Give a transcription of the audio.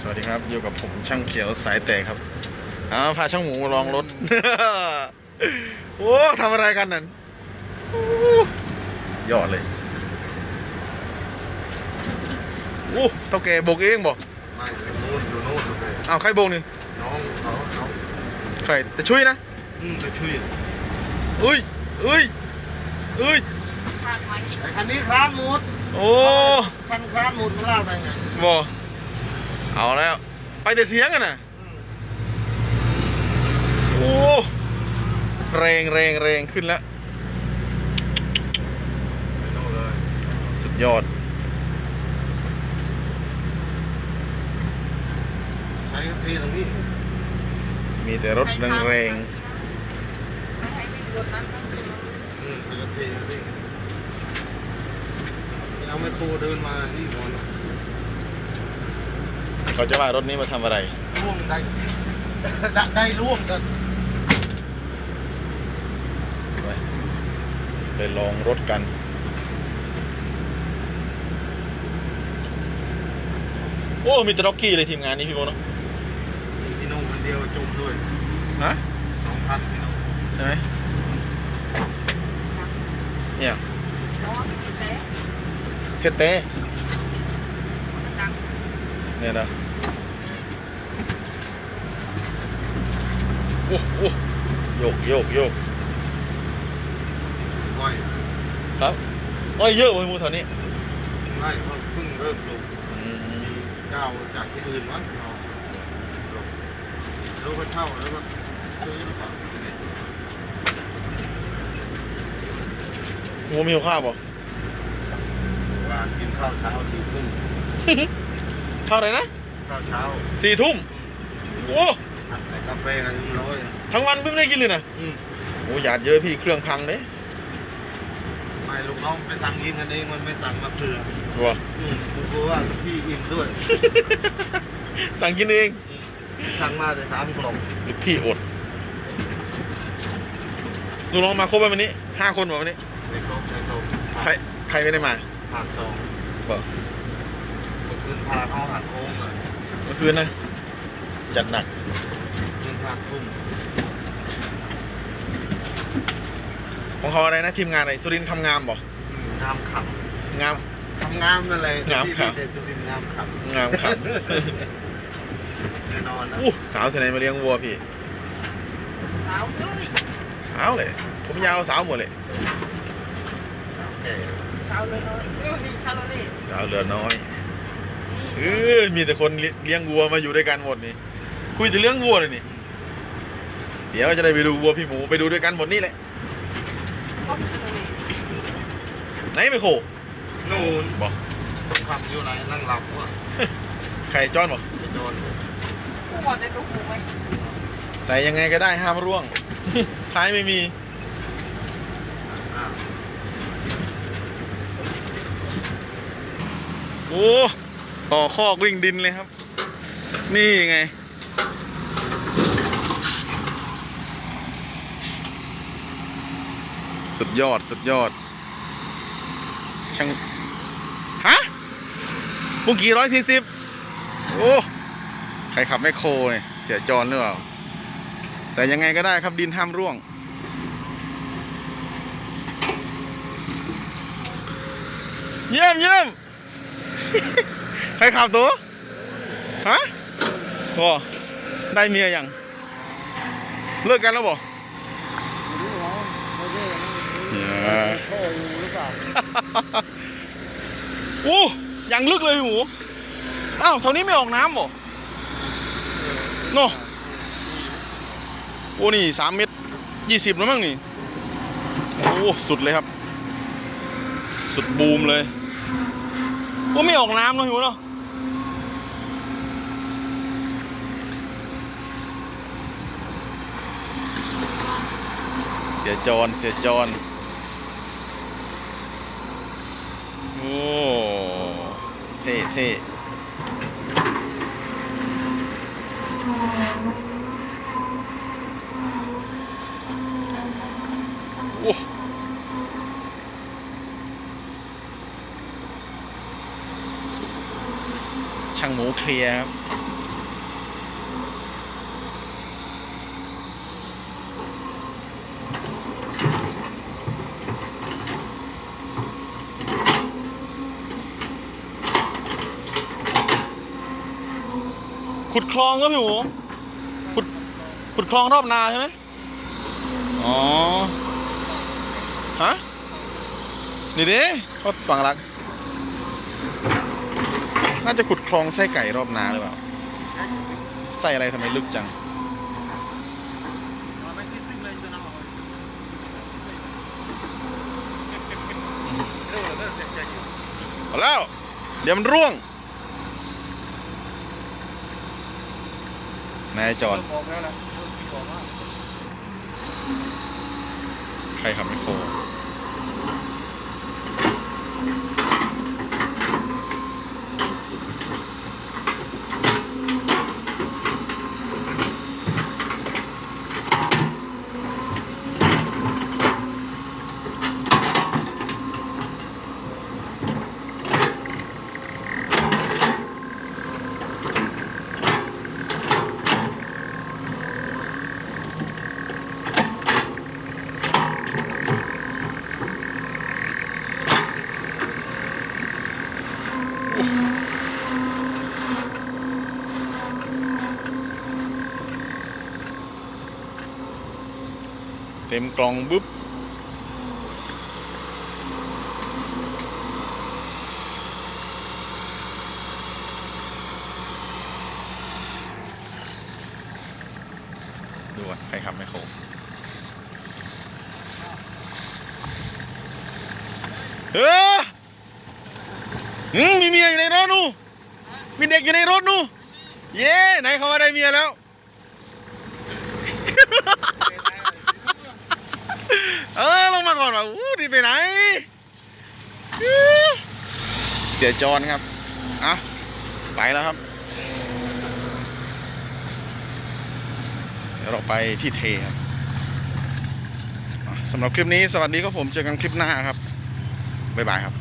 สวัสดีครับอยู่กับผมช่างเขียวสายแตกครับอ้าวพาช่างหมูมาลองรถ โอ้ทำอะไรกันนั่นโอ้สุดยอดเลยโอ้เท่าแกโบกเองบอกไม่ไปนู่นอยู่นู่นเลยอ้าวใครโบกนี่น้องเขาเขาใครแต่ช่วยนะอืมไปช่วยเอ้ยเอ้ยเอ้ยไอ้คันนี้คลานหมดโอ้คันคลานหมดมันเล่าได้ไงบอ เอาแล้ว ไปแต่เสียงกันนะโอ้แรงแรงแรงขึ้นแล้วไปนู่นเลยสุดยอด ใช้ทีตรงนี้มีแต่รถแรงแรงไม่ให้วิ่งรถนั้นนะอืมใช้ทีตรงนี้เอาไม่โคเดินมานี่ก่อนๆ เขาจะว่ารถนี้มาทำอะไรล่วงได้ได้ได้ล่วงกันไปไปลองรถกัน โอ้ มีแต่ร็อกกี้เลยทีมงานนี้พี่โมเนาะพี่น้องคนเดียวจมด้วยฮะสองพันพี่น้องใช่ไหมเนี่ยเพราะว่ามันมีแต่เทเต้มันดังเนี่ยนะ โอ้โอ้โยกโยกโยกก้อยครับอ้อยเยอะเว้ยหมูแถวนี้ไม่เพราะเพิ่งเริ่มปลูกอืมมีเจ้าจากที่อื่นมั้งเอาลงรู้ว่าเช่าแล้วก็ซื้อหรือเปล่าหมูมีข้าวบ่ว่ากินข้าวเช้าสี่ทุ่มข้าวอะไรนะข้าวเช้าสี่ทุ่มโอ้ แต่กาแฟกันยังร้อยทั้งวันเพิ่งได้กินเลยนะอืมโอ้หยาดเยอะพี่เครื่องพังเด้ไม่ลูกน้องไปสั่งกินกันเองมันไม่สั่งมาเผื่อตัวอืมกูกลัวว่าลูกพี่อิ่มด้วยสั่งกินเองอืมสั่งมาแต่สามกล่องหรือพี่อดลูกน้องมาครบไหมวันนี้ห้าคนบ่วันนี้ในกล่องในกล่องใครใครไม่ได้มาผ่านสองบ่ก็คืนพาเข้าหักโค้งเลยเมื่อคืนนะจัดหนัก คืนพาทุ่มของเขาอะไรนะทีมงานอะไรสุรินทร์คำงามบ่อืมงามขงามำทำงามนั่นแหละงามที่ขำดีใจสุรินทร์งามขงามครับำแน่นอนนะอู้สาวที่ไหนมาเลี้ยงวัวพี่ สาวเอ้ยสาวเลย ผมยาวสาวหมดเลยแก่สาวเลยเนาะเออนี่ชาโลเล่สาวเหลือน้อยเอนี่อมีแต่คนเลี้ยงวัวมาอยู่ด้วยกันหมดนี่ คุยแต่เรื่องวัวเลยนี่ เดี๋ยวจะได้ไปดูวัวพี่หมูไปดูด้วยกันหมดนี่แหละก็ชาโลเล่ไหนไปโคนู่นบอกขับอยู่ไหนนั่งหลับวะใครจอนบอกไปโดนผู้ว่าได้ดูหูไหมใส่ยังไงก็ได้ห้ามร่วง ท้ายไม่มีอ้าวโอ้ต่อคอกวิ่งดินเลยครับ นี่ไง สุดยอดสุดยอด ช่าง ฮะปุ่งกี่ร้อยสี่สิบโอ้ ใครขับแมคโครเนี่ยเสียจรหรือเปล่า ใส่ยังไงก็ได้ครับดินห้ามร่วง เยี่ยมเยี่ยมใครขับตัว ฮะโอ้ได้เมียยัง เลิกกันแล้วบ่ นี่ยโค้งหรือเปล่าโอ้ยังลึกเลยพี่หมูอ้าวเท่านี้ไม่ออกน้ำบ่โน่โอ้นี่สามเมตรยี่สิบแล้วมั้งนี่โอ้สุดเลยครับ สุดบูมเลยโอ้ไม่ออกน้ำเนอะพี่หมูเนาะเสียจรเสียจร โอ้ เท่เท่โอ้ช่างหมูเคลียร์ครับ ขุดคลองก็พี่หมูขุดขุดคลองรอบนาใช่ไหมอ๋อฮะนี่ดิก็ฝังรัก น่าจะขุดคลองไส้ไก่รอบนาหรือเปล่าไส้อะไรทำไมลึกจังเอาเลยจะนำออกเออเลิกเสียใจอยู่เอาแล้ว เดี๋ยวมันร่วง นายจอนบอกแล้วนะบอกว่าใครขับไมคโคร เต็มกล่องบุ๊บดูว่าใครขับไมคโครเออมีเมียอยู่ในรถนู่มีเด็กอยู่ในรถนู่เย้ไหนเขาว่าได้เมียแล้ว เออลงมาก่อนว่ะอู้ดีไปไหน เสียจรครับอะไปแล้วครับ เดี๋ยวเราไปที่เทครับสำหรับคลิปนี้สวัสดีครับผมเจอกันคลิปหน้าครับ บ๊ายบายครับ